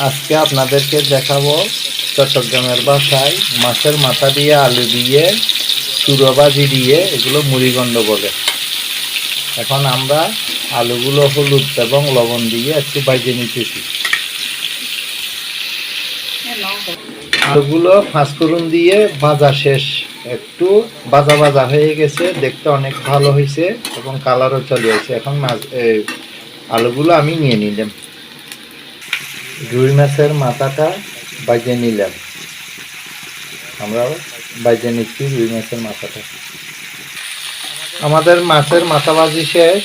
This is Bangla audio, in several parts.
আজকে আপনাদেরকে দেখাবো চট্টগ্রামের বাসায় মাছের মাথা দিয়ে আলু দিয়ে, চুরোবাজি দিয়ে এগুলো মুড়িগণ্ড বলে এখন আমরা আলুগুলো হলুদ এবং লবণ দিয়ে একটু বাইজে নিতেছি। আলুগুলো ফাঁসফোড়ন দিয়ে ভাজা শেষ। একটু বাজা বাজা হয়ে গেছে, দেখতে অনেক ভালো হয়েছে এবং কালারও চলে আসছে। এখন মাছ আলুগুলো আমি নিয়ে নিলাম। রুই মাছের মাথাটা বাজিয়ে নিলাম। আমরা বাজিয়ে নিচ্ছি রুই মাছের মাথাটা। আমাদের মাছের মাথা ভাজি শেষ,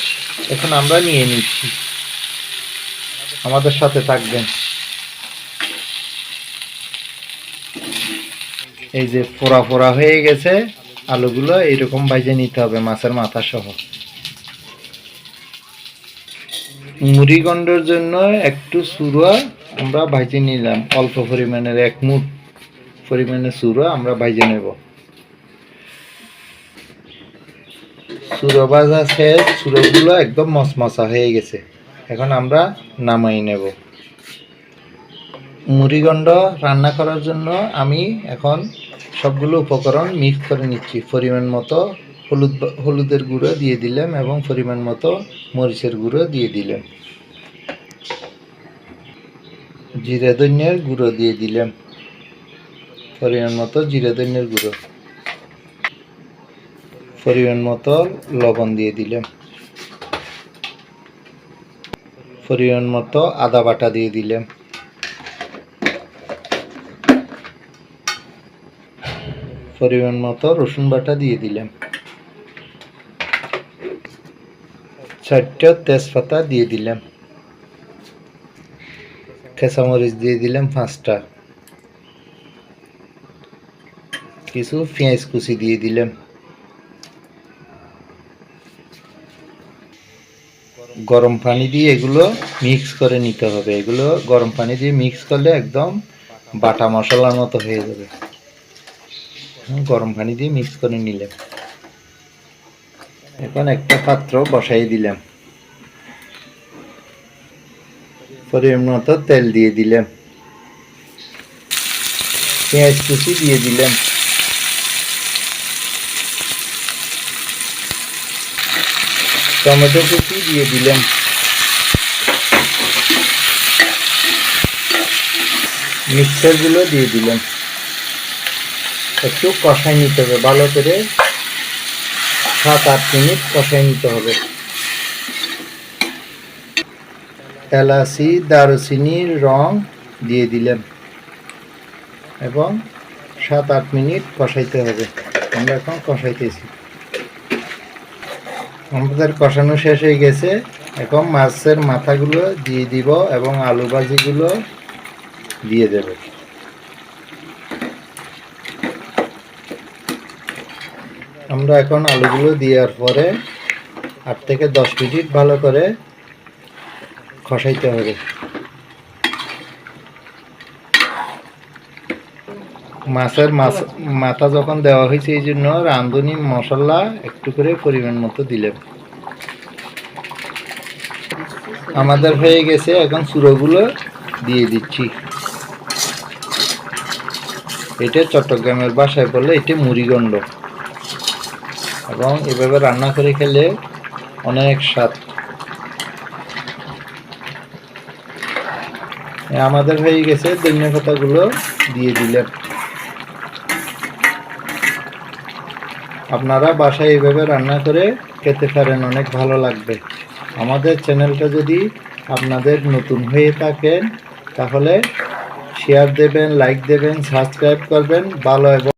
এখন আমরা নিয়ে নিচ্ছি। আমাদের সাথে থাকবেন। এই যে ফোড়া ফোড়া হয়ে গেছে, আলুগুলো এরকম ভাজে নিতে হবে মাছের মাথা সহ। মুড়িগন্ডের জন্য একটু সুরা আমরা ভাজে নিলাম। অল্প পরিমাণের এক মুঠ পরিমাণে সুরা আমরা ভাজে নেব। সুরো ভাজা শেষ সুরোগুলো একদম মশমশা হয়ে গেছে। এখন আমরা নামাই নেব। মুড়িগণ্ড রান্না করার জন্য আমি এখন সবগুলো উপকরণ মিক্স করে নিচ্ছি। পরিমাণ মতো হলুদ হলুদের গুঁড়ো দিয়ে দিলাম এবং পরিমাণ মতো মরিচের গুঁড়ো দিয়ে দিলাম। জিরে ধনিয়ার গুঁড়ো দিয়ে দিলাম। পরিমাণ মতো জিরে ধনিয়ার গুঁড়ো। পরিমাণ মতো লবণ দিয়ে দিলাম। পরিমাণ মতো আদা বাটা দিয়ে দিলাম। পরিমাণ মতো রসুন বাটা দিয়ে দিলাম। চারটা তেজপাতা দিয়ে দিলাম। খেসামরিচ দিয়ে দিলাম পাঁচটা। কিছু পেঁয়াজ কুচি দিয়ে দিলাম। গরম পানি দিয়ে এগুলো মিক্স করে নিতে হবে। এগুলো গরম পানি দিয়ে মিক্স করলে একদম বাটা মশলার মতো হয়ে যাবে। গরম পানি দিয়ে মিক্স করে নিলাম। এখন একটা পাত্র বসাই দিলাম। পরিমাণ তেল দিয়ে দিলাম। পেঁয়াজ কুচি দিয়ে দিলাম। টমেটো কুচি দিয়ে দিলাম। মিক্সারগুলো দিয়ে দিলাম। একটু কষাই নিতে হবে, ভালো করে সাত আট মিনিট কষাই নিতে হবে। এলাচি দারুচিনির রং দিয়ে দিলাম এবং সাত আট মিনিট কষাইতে হবে। আমরা এখন কষাইতেছি। আমাদের কষানো শেষ হয়ে গেছে। এখন মাছের মাথাগুলো দিয়ে দিব এবং আলু ভাজিগুলো দিয়ে দেব। আমরা এখন আলুগুলো দেওয়ার পরে আট থেকে দশ মিনিট ভালো করে খসাইতে হবে। মাছের মাছ, মাথা যখন দেওয়া হয়েছে এই জন্য রাঁধুনি মশলা একটু করে পরিমাণ মতো দিলেন। আমাদের হয়ে গেছে, এখন চুড়োগুলো দিয়ে দিচ্ছি। এটা চট্টগ্রামের বাসায় বললে এটা মুড়িগণ্ড এবং এভাবে রান্না করে খেলে অনেক স্বাদ। আমাদের হয়ে গেছে ধনিয়া পাতাগুলো দিয়ে দিলেন। আপনারা বাসায় এইভাবে রান্না করে খেতে পারেন, অনেক ভালো লাগবে। আমাদের চ্যানেলটা যদি আপনাদের নতুন হয়ে থাকেন, তাহলে শেয়ার দেবেন লাইক দেবেন সাবস্ক্রাইব করবেন, ভালো এবং